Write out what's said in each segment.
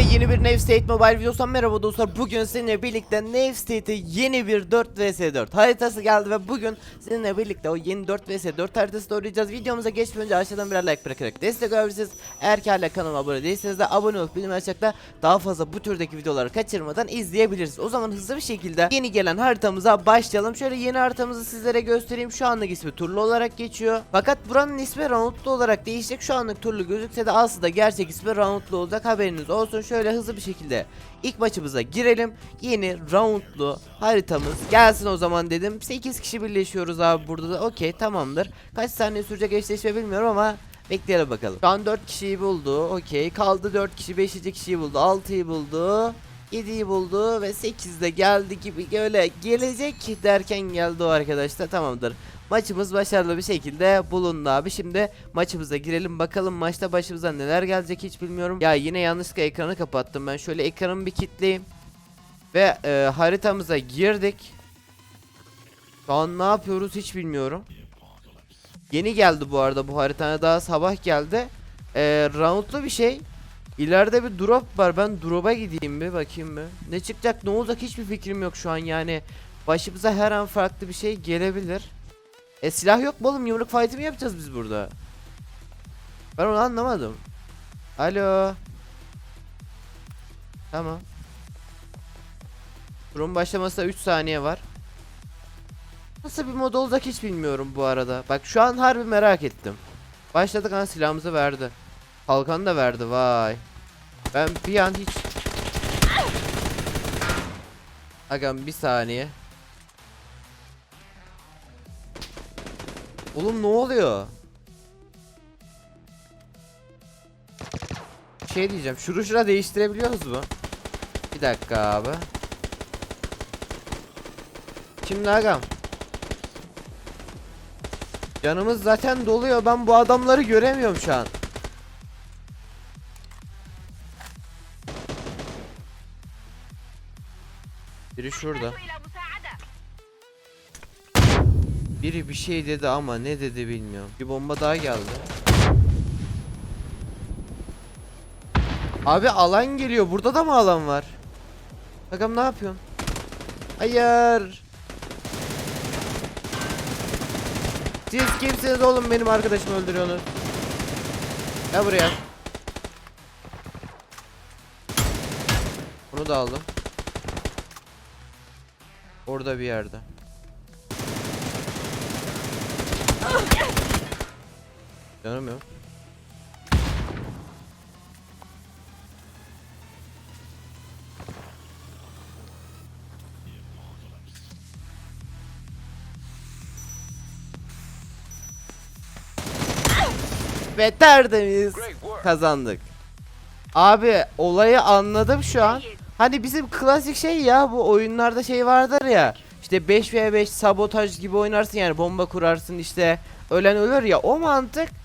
Hepinize yeni bir Nave State Mobile videosundan merhaba dostlar. Bugün sizinle birlikte Nave State'e yeni bir 4 vs 4 haritası geldi ve bugün sizinle birlikte o yeni 4 vs 4 haritası oynayacağız. Videomuza geçmeden önce aşağıdan birer like bırakarak destek olabilirsiniz. Eğer ki hala abone değilseniz de abone olup bildirim açacakla daha fazla bu türdeki videoları kaçırmadan izleyebilirsiniz. O zaman hızlı bir şekilde yeni gelen haritamıza başlayalım. Şöyle yeni haritamızı sizlere göstereyim. Şu anlık ismi turlu olarak geçiyor. Fakat buranın ismi roundlu olarak değişecek. Şu anlık turlu gözükse de aslında gerçek ismi roundlu olacak. Haberiniz olsun. Şöyle hızlı bir şekilde ilk maçımıza girelim. Yeni roundlu haritamız gelsin o zaman dedim. 8 kişi birleşiyoruz abi burada da. Okey tamamdır. Kaç saniye sürecek eşleşme bilmiyorum ama Bekleyelim bakalım. Şu an 4 kişiyi buldu. Okey. Kaldı 4 kişi. 5. kişiyi buldu. 6'yı buldu. 7'yi buldu ve 8 de geldi gibi öyle gelecek derken geldi o arkadaşlar. Tamamdır. Maçımız başarılı bir şekilde bulundu abi. Şimdi maçımıza girelim bakalım maçta başımıza neler gelecek hiç bilmiyorum. Ya yine yanlışlıkla ekranı kapattım ben. Şöyle ekranımı bir kilitleyeyim. Ve e, haritamıza girdik. Şu an ne yapıyoruz hiç bilmiyorum. Yeni geldi bu arada bu haritaya daha sabah geldi. Ee, roundlu bir şey. İleride bir drop var. Ben drop'a gideyim bir bakayım bir. Ne çıkacak ne olacak hiçbir fikrim yok şu an yani. Başımıza her an farklı bir şey gelebilir. E silah yok mu oğlum? Yumruk fight'ı mı yapacağız biz burada? Ben onu anlamadım. Alo. Tamam. Turun başlamasına 3 saniye var. Nasıl bir mod olacak hiç bilmiyorum bu arada. Bak şu an harbi merak ettim. Başladık an silahımızı verdi. Kalkanı da verdi vay. Ben bir an hiç... Agam bir saniye. Oğlum ne oluyor? Şey diyeceğim. Şuru şura değiştirebiliyoruz mu? Bir dakika abi. Şimdi agam. Canımız zaten doluyor. Ben bu adamları göremiyorum şu an. Biri şurada. Biri bir şey dedi ama ne dedi bilmiyorum. Bir bomba daha geldi. Abi alan geliyor. Burada da mı alan var? Bakalım ne yapıyorsun? Hayır. Siz kimsiniz oğlum benim arkadaşımı öldürüyorsunuz? Gel buraya. Bunu da aldım. Orada bir yerde. Canım yok. Ve tertemiz kazandık. Abi olayı anladım şu an. Hani bizim klasik şey ya bu oyunlarda şey vardır ya. İşte 5 vs 5 sabotaj gibi oynarsın yani bomba kurarsın işte ölen ölür ya o mantık.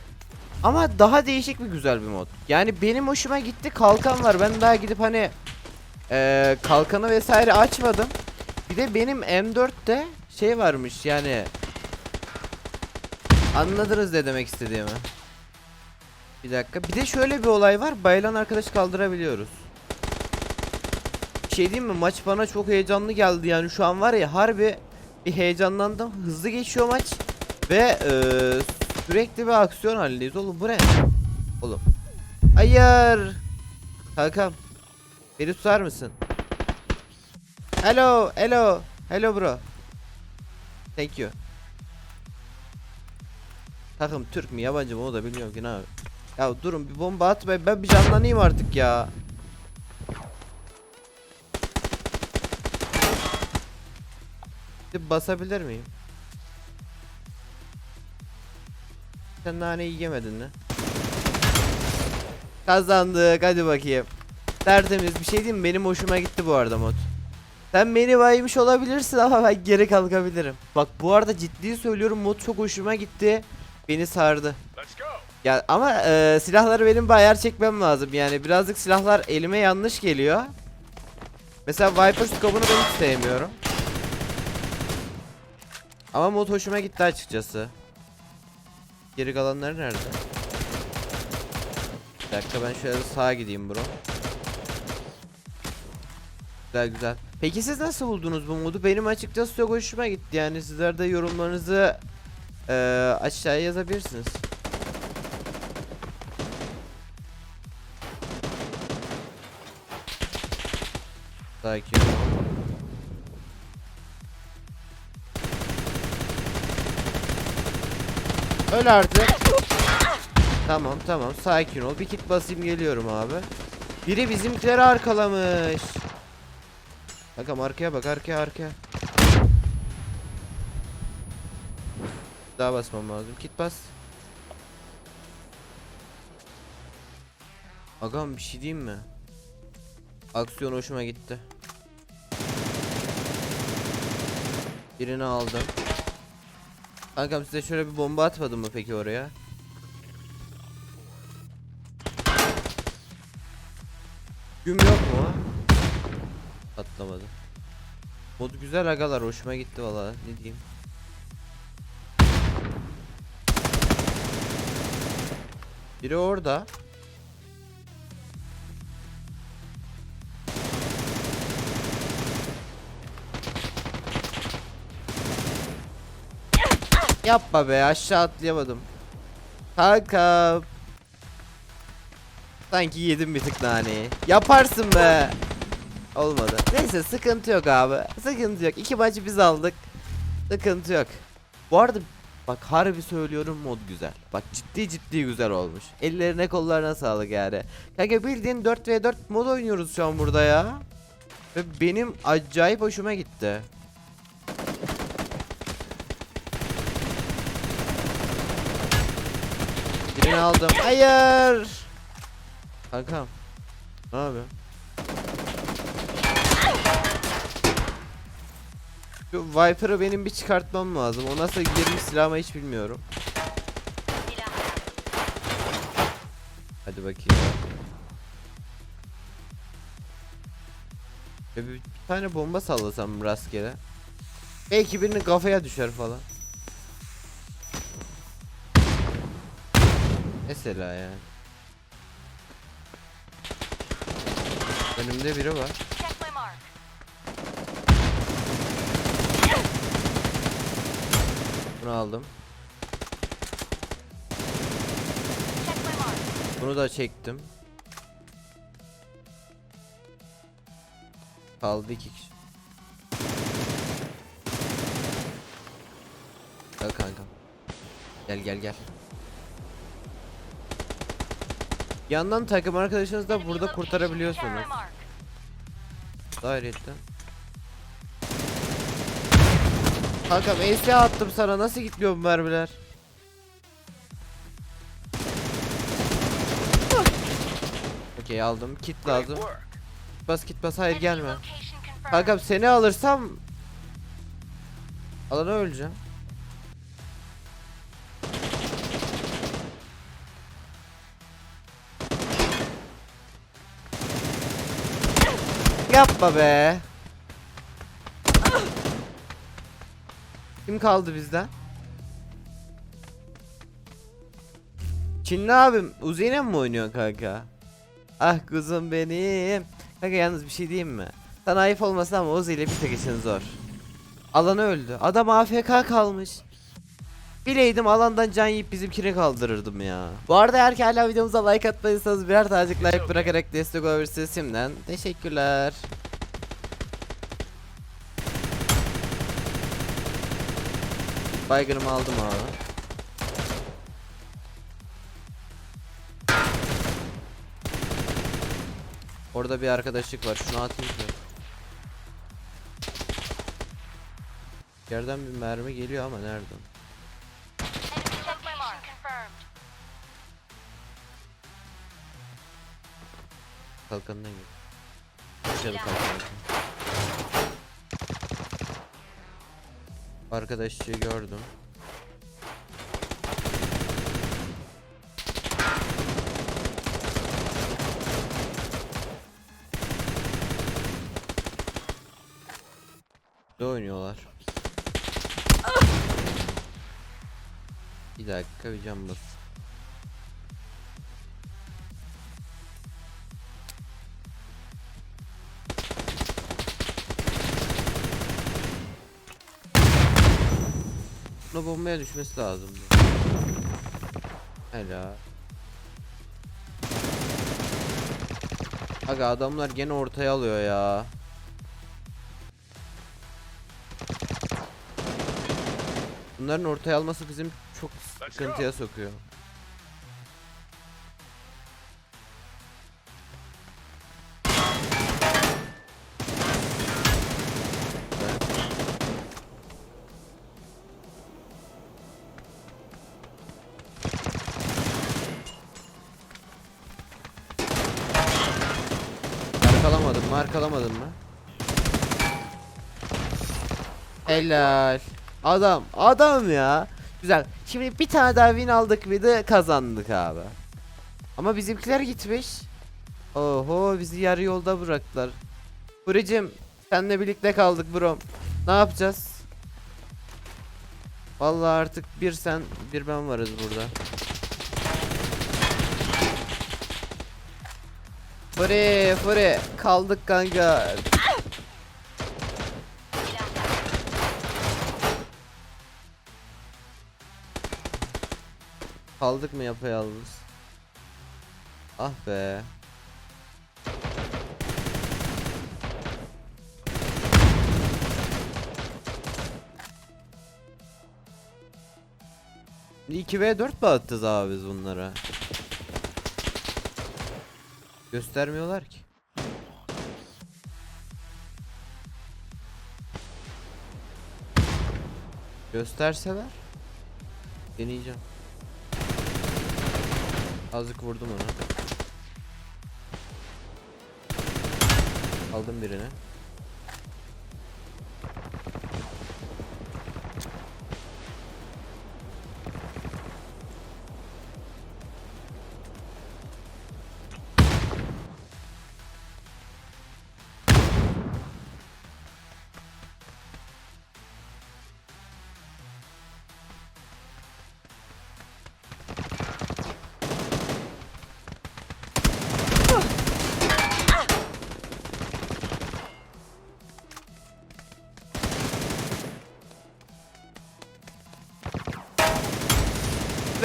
Ama daha değişik bir güzel bir mod. Yani benim hoşuma gitti kalkan var. Ben daha gidip hani eee kalkanı vesaire açmadım. Bir de benim M4'te şey varmış yani. Anladınız ne demek istediğimi. Bir dakika. Bir de şöyle bir olay var. Bayılan arkadaşı kaldırabiliyoruz. Bir şey diyeyim mi? Maç bana çok heyecanlı geldi yani. Şu an var ya harbi bir heyecanlandım. Hızlı geçiyor maç. Ve eee, sürekli bir aksiyon halindeyiz. Oğlum bu ne? Oğlum. Hayır. Kankam. Beni tutar mısın? Hello. Hello. Hello bro. Thank you. Takım Türk mü yabancı mı o da bilmiyorum ki ne abi. Ya durun bir bomba atmayın ben bir canlanayım artık ya. Bir basabilir miyim? Sen naneyi yemedin mi? Kazandık hadi bakayım. Tertemiz bir şey diyeyim mi? Benim hoşuma gitti bu arada mod. Sen beni baymış olabilirsin ama ben geri kalkabilirim. Bak bu arada ciddi söylüyorum mod çok hoşuma gitti. Beni sardı. Ya ama e, silahları benim bir ayar çekmem lazım yani birazcık silahlar elime yanlış geliyor. Mesela Viper scope'unu ben hiç sevmiyorum. Ama mod hoşuma gitti açıkçası. Geri kalanları nerede? Bir dakika ben şöyle sağa gideyim bro. Güzel güzel. Peki siz nasıl buldunuz bu modu? Benim açıkçası çok hoşuma gitti. Yani sizler de yorumlarınızı eee, aşağıya yazabilirsiniz. Sakin Öl artık. Tamam tamam sakin ol. Bir kit basayım geliyorum abi. Biri bizimkileri arkalamış. Bakalım arkaya bak arkaya arkaya. Daha basmam lazım. Kit bas. Agam bir şey diyeyim mi? Aksiyon hoşuma gitti. Birini aldım. Kankam size şöyle bir bomba atmadım mı peki oraya? Güm yok mu? Patlamadı. Mod güzel agalar hoşuma gitti valla ne diyeyim. Biri orada. Yapma be aşağı atlayamadım. Kanka. Sanki yedim bir tık naneyi. Yaparsın be. Olmadı. Neyse sıkıntı yok abi. Sıkıntı yok. İki maçı biz aldık. Sıkıntı yok. Bu arada bak harbi söylüyorum mod güzel. Bak ciddi ciddi güzel olmuş. Ellerine kollarına sağlık yani. Kanka bildiğin 4v4 mod oynuyoruz şu an burada ya. Ve benim acayip hoşuma gitti. Birini aldım. Hayır. Kankam. Ne yapıyorsun? Şu Viper'ı benim bir çıkartmam lazım. O nasıl girmiş silahıma hiç bilmiyorum. Hadi bakayım. Bir, bir tane bomba sallasam rastgele. Belki birinin kafaya düşer falan. Mesela yani. Önümde biri var. Bunu aldım. Bunu da çektim. Kaldı iki kişi. Gel kankam. Gel gel gel. Yandan takım arkadaşınızı da burada kurtarabiliyorsunuz. Gayretten. Kankam ESA attım sana nasıl gitmiyor bu mermiler? Okey aldım. Kit lazım. Kit bas kit bas hayır gelme. Kankam seni alırsam alana öleceğim. Yapma be. Kim kaldı bizden? Çinli abim Uzi'yle mi oynuyorsun kanka? Ah kuzum benim. Kanka yalnız bir şey diyeyim mi? Sana ayıp olmasın ama Uzi ile bir tek işin zor. Alanı öldü. Adam AFK kalmış. Bileydim alandan can yiyip bizimkini kaldırırdım ya. Bu arada eğer ki hala videomuza like atmadıysanız birer tanecik like bırakarak destek olabilirsiniz şimdiden. Teşekkürler. Baygınımı aldım abi. Orada bir arkadaşlık var. Şunu atayım ki. Yerden bir mermi geliyor ama nereden? Kalkandan geliyor. Dışarı kalkan. Arkadaşçıyı gördüm. Ne oynuyorlar? Bir dakika bir cam bas. Buna bombaya düşmesi lazım. Helal. Aga adamlar gene ortaya alıyor ya. Bunların ortaya alması bizim çok sıkıntıya sokuyor. Helal. Adam, adam ya. Güzel. Şimdi bir tane daha win aldık bir de kazandık abi. Ama bizimkiler gitmiş. Oho bizi yarı yolda bıraktılar. Buricim senle birlikte kaldık bro. Ne yapacağız? Vallahi artık bir sen bir ben varız burada. Fure fure kaldık kanka. Kaldık mı yapayalnız? Ah be. İki v 4 mi atacağız abi biz bunlara? Göstermiyorlar ki. Gösterseler deneyeceğim. Azıcık vurdum ona. Aldım birini.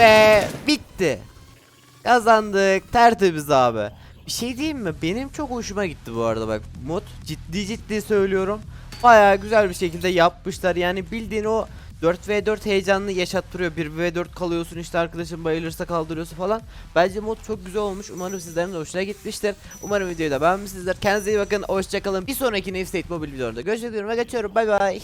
Ve bitti. Kazandık. Tertemiz abi. Bir şey diyeyim mi? Benim çok hoşuma gitti bu arada bak. Mod ciddi ciddi söylüyorum. Baya güzel bir şekilde yapmışlar. Yani bildiğin o 4v4 heyecanını yaşattırıyor. 1v4 kalıyorsun işte arkadaşın bayılırsa kaldırıyorsun falan. Bence mod çok güzel olmuş. Umarım sizlerin de hoşuna gitmiştir. Umarım videoyu da beğenmişsinizdir. Kendinize iyi bakın. Hoşçakalın. Bir sonraki Nefstate mobil videolarında görüşmek üzere geçiyorum. Bay bay.